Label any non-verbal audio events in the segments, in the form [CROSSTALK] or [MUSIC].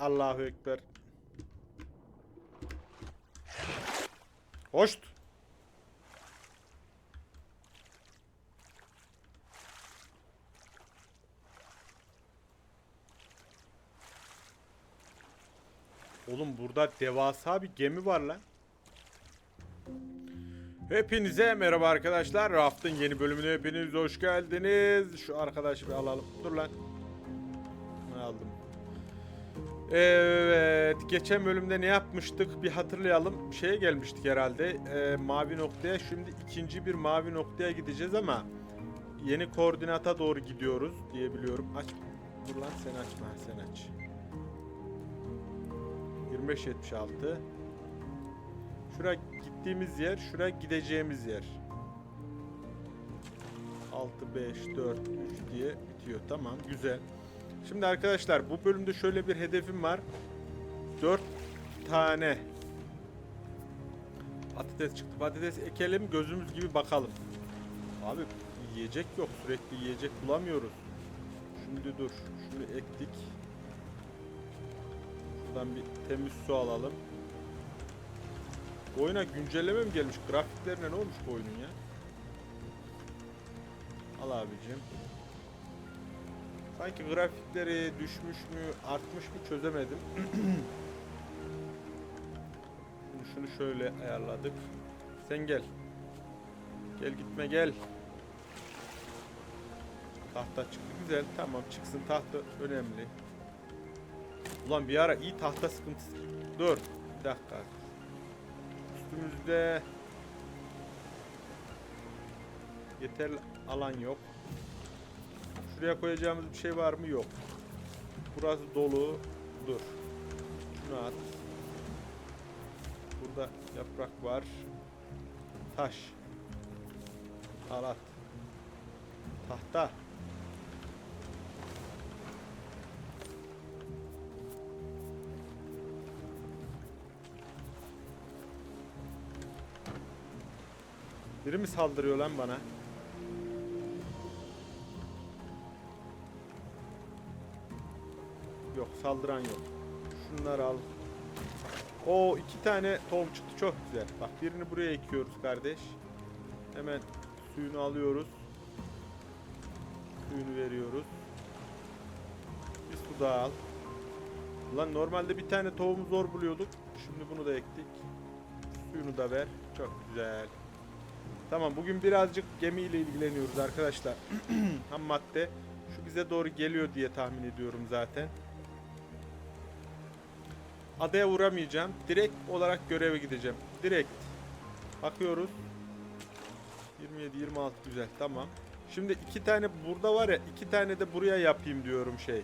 Allahu Ekber. Hoşt. Oğlum burada devasa bir gemi var lan. Hepinize merhaba arkadaşlar. Raft'ın yeni bölümüne hepiniz hoş geldiniz. Şu arkadaşı bir alalım. Dur lan. Evet. Geçen bölümde ne yapmıştık? Bir hatırlayalım. Şeye gelmiştik herhalde. Ee, mavi noktaya. Şimdi ikinci bir mavi noktaya gideceğiz ama yeni koordinata doğru gidiyoruz diye biliyorum. Aç. Dur lan sen açma. Sen aç. 2576. Şura gittiğimiz yer, şura gideceğimiz yer. 6 5 4 3 diye bitiyor. Tamam, güzel. Şimdi arkadaşlar bu bölümde şöyle bir hedefim var. 4 tane patates çıktı. Patates ekelim, gözümüz gibi bakalım. Abi yiyecek yok. Sürekli yiyecek bulamıyoruz. Şimdi dur. Şunu ektik. Şuradan bir temiz su alalım. Bu oyuna güncelleme mi gelmiş? Grafiklerine ne olmuş bu oyunun ya? Al abicim. Sanki grafikleri düşmüş mü, artmış mı çözemedim. [CLEARS THROAT] Şimdi şunu şöyle ayarladık. Sen gel. Gel gitme gel. Tahta çıktı güzel. Tamam çıksın tahta önemli. Ulan bir ara iyi tahta sıkıntısı. Dur. Bir dakika. Üstümüzde yeterli alan yok. Şuraya koyacağımız bir şey var mı? Yok. Burası dolu. Dur. Şunu at. Burada yaprak var. Taş. Al at. Tahta. Biri mi saldırıyor lan bana? Saldıran yok. Şunları al. O iki tane tohum çıktı çok güzel. Bak birini buraya ekiyoruz kardeş. Hemen suyunu alıyoruz. Suyunu veriyoruz. Bir su daha al. Ulan normalde bir tane tohumu zor buluyorduk. Şimdi bunu da ektik. Suyunu da ver. Çok güzel. Tamam bugün birazcık gemiyle ilgileniyoruz arkadaşlar. [CLEARS THROAT] Ham madde şu bize doğru geliyor diye tahmin ediyorum zaten. Adaya uğramayacağım. Direkt olarak göreve gideceğim. Direkt. Bakıyoruz. 27 26 güzel tamam. Şimdi iki tane burada var ya iki tane de buraya yapayım diyorum şey.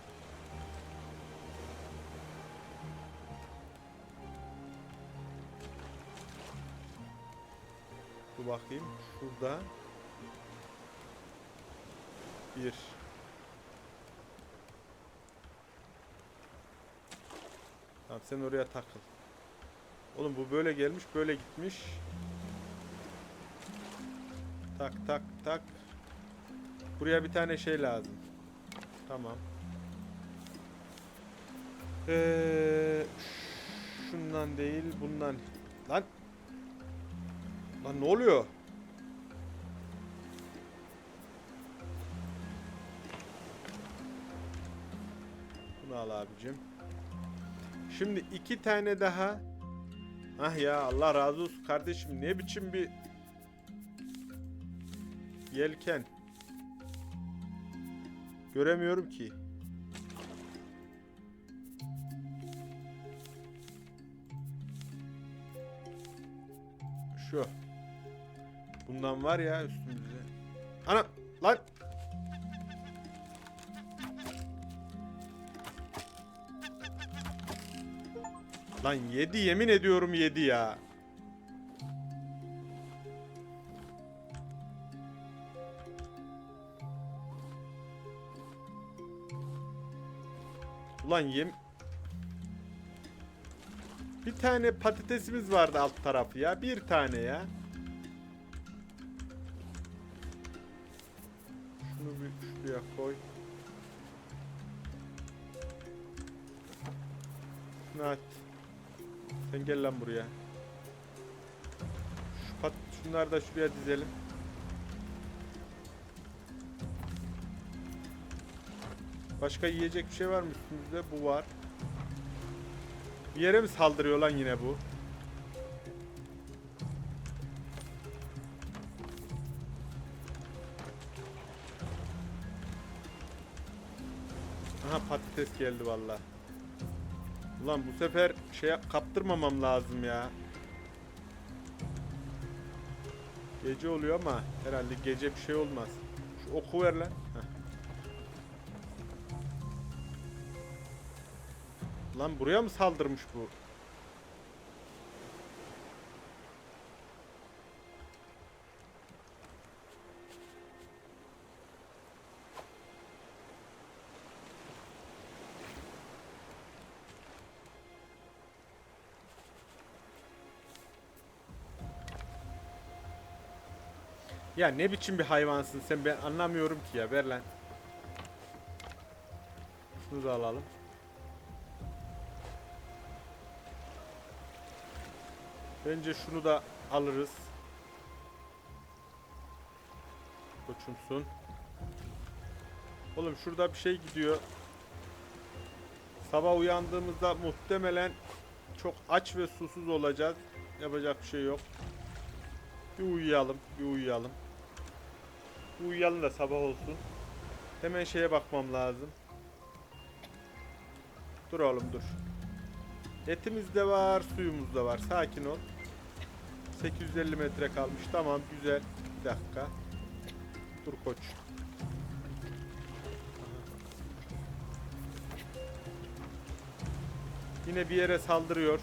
Dur bakayım. Şurada. Bir. Tamam sen oraya takıl. Oğlum bu böyle gelmiş böyle gitmiş. Tak tak tak. Buraya bir tane şey lazım. Tamam. Ee, şundan değil bundan. Lan. Lan ne oluyor? Bunu al abicim. Şimdi iki tane daha. Ah ya Allah razı olsun kardeşim ne biçim bir yelken. Göremiyorum ki. Şu. Bundan var ya üstümüzde. Ana lan. Lan yedi yemin ediyorum yedi ya. Ulan yem... Bir tane patatesimiz vardı alt tarafı ya. Bir tane ya. Şunu bir şuraya koy. Şunu at. Sen gel lan buraya. Şu pat şunları da şuraya dizelim. Başka yiyecek bir şey var mı üstümüzde? Bu var. Bir yere mi saldırıyor lan yine bu? Aha patates geldi valla. Ulan bu sefer şey kaptırmamam lazım ya. Gece oluyor ama herhalde gece bir şey olmaz. Şu oku ver lan. Heh. Lan buraya mı saldırmış bu? Ya ne biçim bir hayvansın sen ben anlamıyorum ki ya ver lan. Şunu da alalım. Bence şunu da alırız. Koçumsun. Oğlum şurada bir şey gidiyor. Sabah uyandığımızda muhtemelen çok aç ve susuz olacağız. Yapacak bir şey yok. Bir uyuyalım, bir uyuyalım. Uyuyalım da sabah olsun. Hemen şeye bakmam lazım. Dur oğlum dur. Etimiz de var, suyumuz da var. Sakin ol. 850 metre kalmış. Tamam, güzel. Bir dakika. Dur koç. Yine bir yere saldırıyor.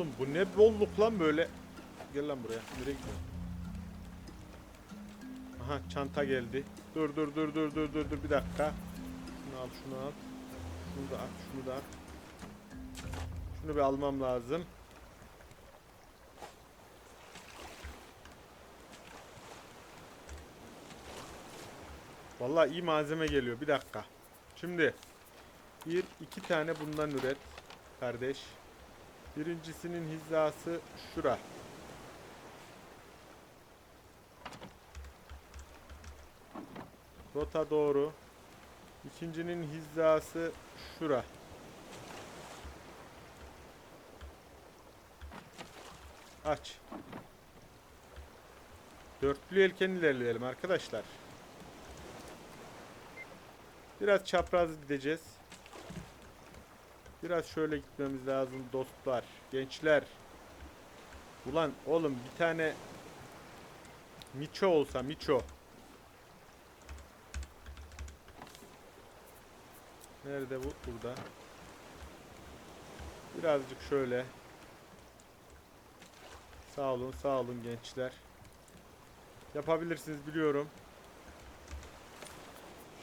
Oğlum bu ne bolluk lan böyle. Gel lan buraya. Nereye gidiyorsun? Aha çanta geldi. Dur dur dur dur dur dur dur bir dakika. Şunu al şunu al. Şunu da at şunu da at. Şunu bir almam lazım. Vallahi iyi malzeme geliyor. Bir dakika. Şimdi bir iki tane bundan üret kardeş. Birincisinin hizası şura. Rota doğru. İkincinin hizası şura. Aç. Dörtlü yelken ilerleyelim arkadaşlar. Biraz çapraz gideceğiz. Biraz şöyle gitmemiz lazım dostlar. Gençler. Ulan oğlum bir tane Miço olsa Miço. Nerede bu? Burada. Birazcık şöyle. Sağ olun, sağ olun gençler. Yapabilirsiniz biliyorum.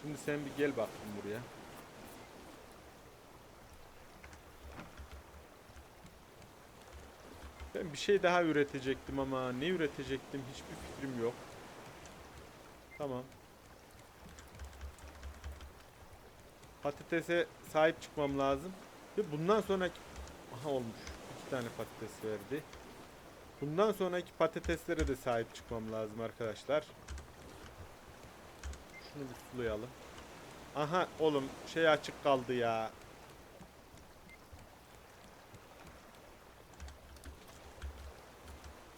Şimdi sen bir gel bakayım buraya. Ben bir şey daha üretecektim ama ne üretecektim hiçbir fikrim yok. Tamam. Patatese sahip çıkmam lazım. Ve bundan sonraki... Aha olmuş. İki tane patates verdi. Bundan sonraki patateslere de sahip çıkmam lazım arkadaşlar. Şunu bir sulayalım. Aha oğlum şey açık kaldı ya.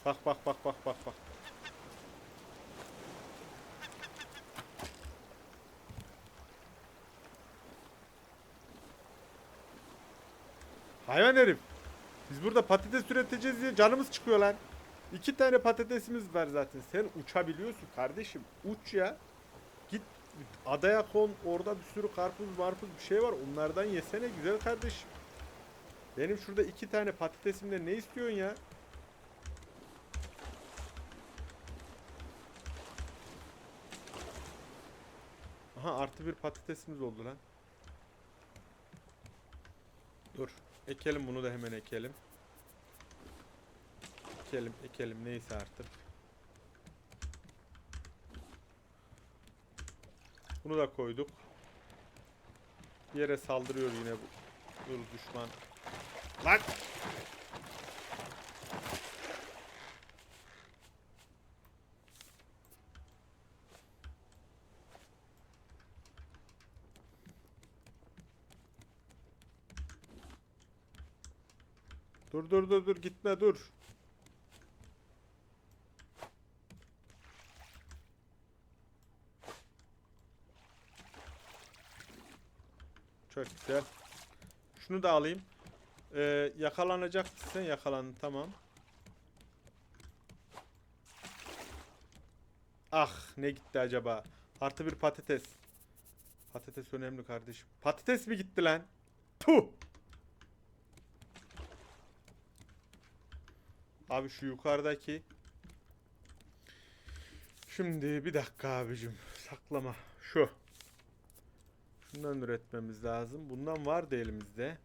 Bak bak bak bak bak bak. Hayvan herif. Biz burada patates üreteceğiz diye canımız çıkıyor lan. İki tane patatesimiz var zaten. Sen uçabiliyorsun kardeşim. Uç ya. Git adaya kon. Orada bir sürü karpuz marpuz bir şey var. Onlardan yesene güzel kardeşim. Benim şurada iki tane patatesimle ne istiyorsun ya? Aha artı bir patatesimiz oldu lan. Dur. Ekelim bunu da hemen ekelim. Ekelim ekelim neyse artık. Bunu da koyduk. Bir yere saldırıyor yine bu. Dur düşman. Lan! Dur dur dur dur gitme dur. Çok güzel. Şunu da alayım. Ee, yakalanacaksan yakalandın tamam. Ah ne gitti acaba? Artı bir patates. Patates önemli kardeşim. Patates mi gitti lan? Tuh! Abi şu yukarıdaki. Şimdi bir dakika abicim. Saklama. Şu. Şundan üretmemiz lazım. Bundan vardı elimizde.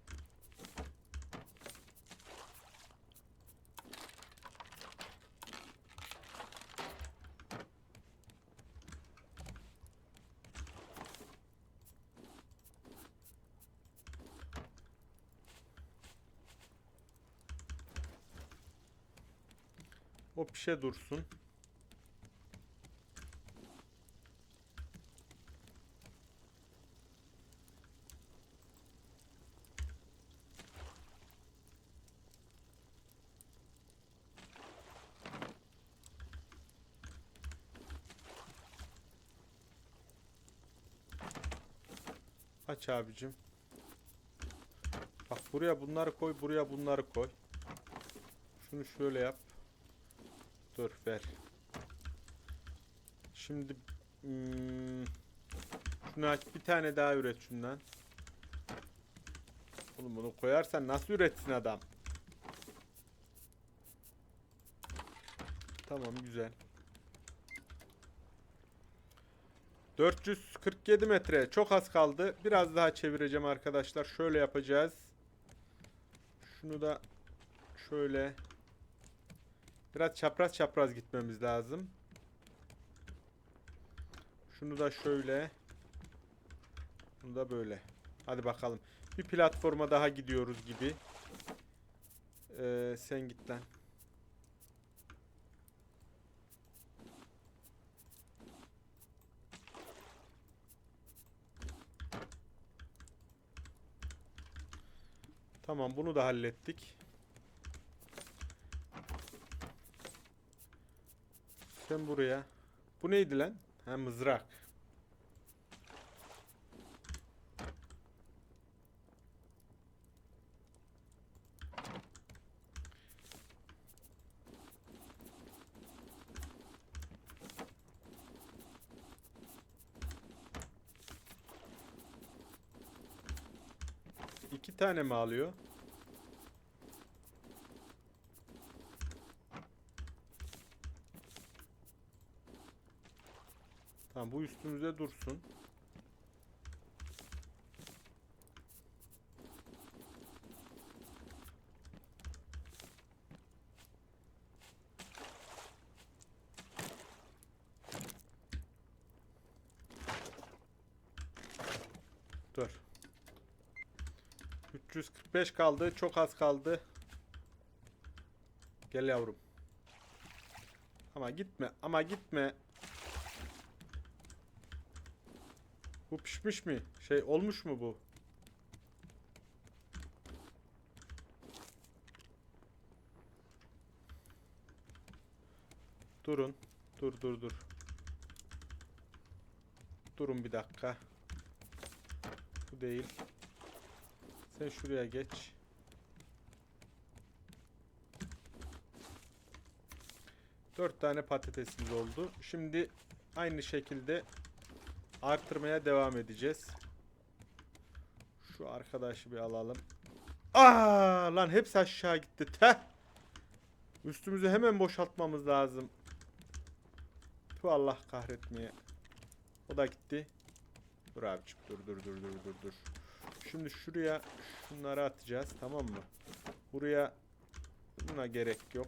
O pişe dursun. Aç abicim. Bak buraya bunları koy, buraya bunları koy. Şunu şöyle yap. Dur ver. Şimdi hmm, şunu aç bir tane daha üret şundan. Oğlum bunu koyarsan nasıl üretsin adam? Tamam güzel. 447 metre çok az kaldı. Biraz daha çevireceğim arkadaşlar. Şöyle yapacağız. Şunu da şöyle Biraz çapraz çapraz gitmemiz lazım. Şunu da şöyle. Bunu da böyle. Hadi bakalım. Bir platforma daha gidiyoruz gibi. Ee, sen git lan. Tamam bunu da hallettik. Sen buraya. Bu neydi lan? Ha mızrak. İki tane mi alıyor? Tamam bu üstümüze dursun. Dur. 345 kaldı. Çok az kaldı. Gel yavrum. Ama gitme. Ama gitme. Bu pişmiş mi? Şey olmuş mu bu? Durun. Dur dur dur. Durun bir dakika. Bu değil. Sen şuraya geç. Dört tane patatesimiz oldu. Şimdi aynı şekilde artırmaya devam edeceğiz. Şu arkadaşı bir alalım. Aa lan hepsi aşağı gitti. Teh. Üstümüzü hemen boşaltmamız lazım. Tu Allah kahretmeye. O da gitti. Dur abicim dur dur dur dur dur dur. Şimdi şuraya şunları atacağız tamam mı? Buraya buna gerek yok.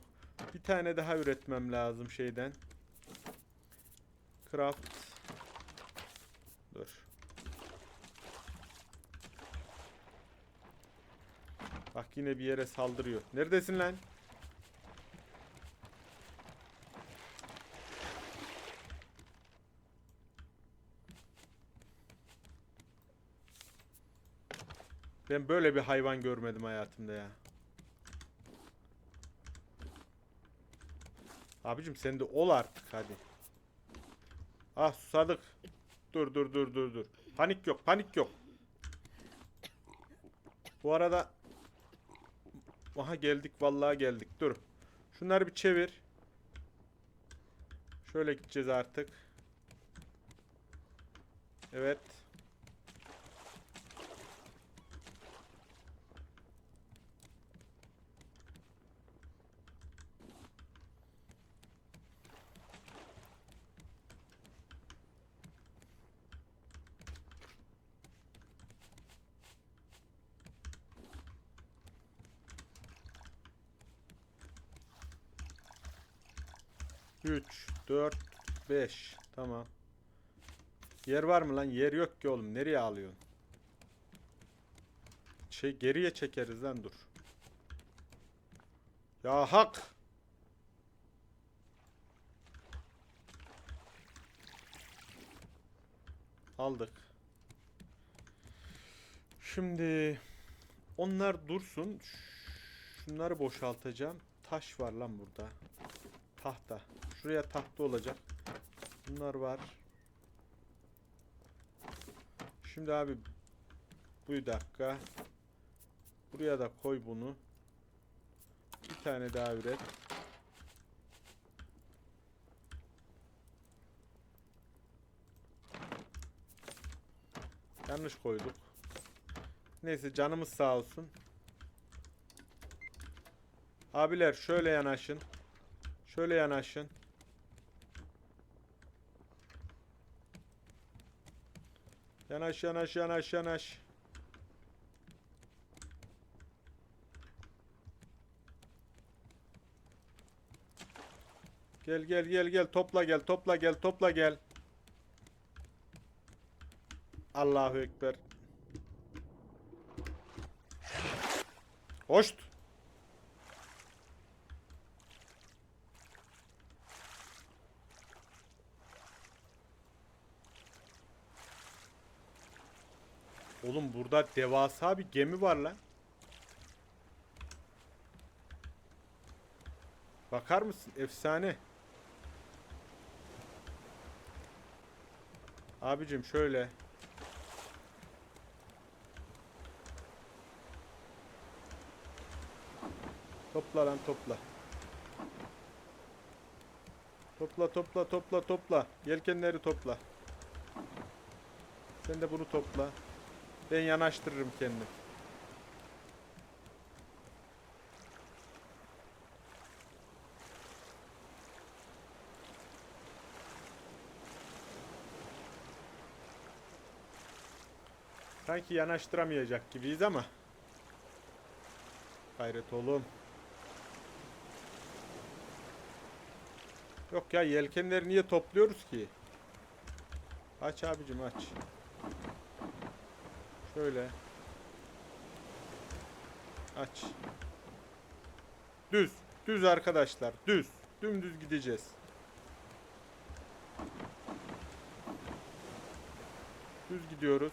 Bir tane daha üretmem lazım şeyden. Craft. Dur. Bak yine bir yere saldırıyor. Neredesin lan? Ben böyle bir hayvan görmedim hayatımda ya. Abicim sen de ol artık hadi. Ah susadık. Dur dur dur dur dur. Panik yok panik yok. Bu arada Aha geldik vallahi geldik. Dur. Şunları bir çevir. Şöyle gideceğiz artık. Evet. Üç, dört, beş. Tamam. Yer var mı lan? Yer yok ki oğlum. Nereye alıyorsun? Şey geriye çekeriz lan dur. Ya hak. Aldık. Şimdi onlar dursun. Şunları boşaltacağım. Taş var lan burada. Tahta. Şuraya tahta olacak. Bunlar var. Şimdi abi bir dakika. Buraya da koy bunu. Bir tane daha üret. Yanlış koyduk. Neyse canımız sağ olsun. Abiler şöyle yanaşın. Şöyle yanaşın. Yanaş yanaş yanaş yanaş. Gel gel gel gel topla gel topla gel topla gel. Allahu ekber. Hoşt. Oğlum burada devasa bir gemi var lan. Bakar mısın? Efsane. Abicim şöyle. Topla lan topla. Topla topla topla topla. Yelkenleri topla. Sen de bunu topla. Ben yanaştırırım kendim. Sanki yanaştıramayacak gibiyiz ama. Gayret oğlum. Yok ya yelkenleri niye topluyoruz ki? Aç abicim aç. Şöyle. Aç. Düz. Düz arkadaşlar. Düz. Dümdüz gideceğiz. Düz gidiyoruz.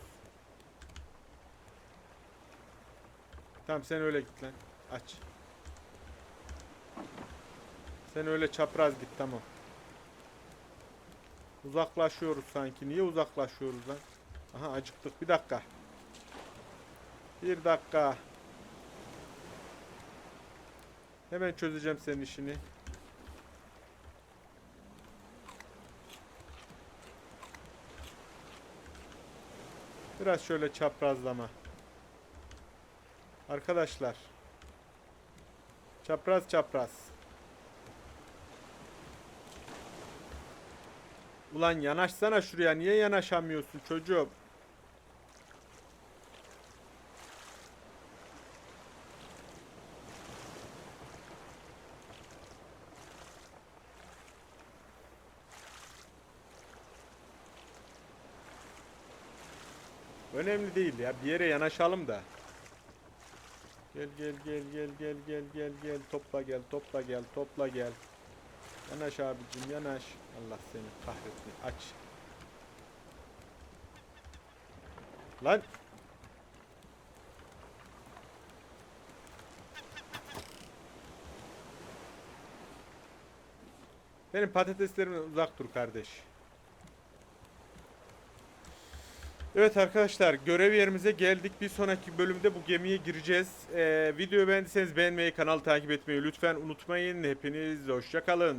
Tamam sen öyle git lan. Aç. Sen öyle çapraz git tamam. Uzaklaşıyoruz sanki. Niye uzaklaşıyoruz lan? Aha acıktık. Bir dakika. Bir dakika. Hemen çözeceğim senin işini. Biraz şöyle çaprazlama. Arkadaşlar. Çapraz çapraz. Ulan yanaşsana şuraya. Niye yanaşamıyorsun çocuğum? Önemli değil ya. Bir yere yanaşalım da. Gel gel gel gel gel gel gel gel topla gel topla gel topla gel. Yanaş abicim yanaş. Allah seni kahretsin. Aç. Lan. Benim patateslerimden uzak dur kardeş. Evet arkadaşlar görev yerimize geldik. Bir sonraki bölümde bu gemiye gireceğiz. Ee, videoyu beğendiyseniz beğenmeyi, kanalı takip etmeyi lütfen unutmayın. Hepiniz hoşçakalın.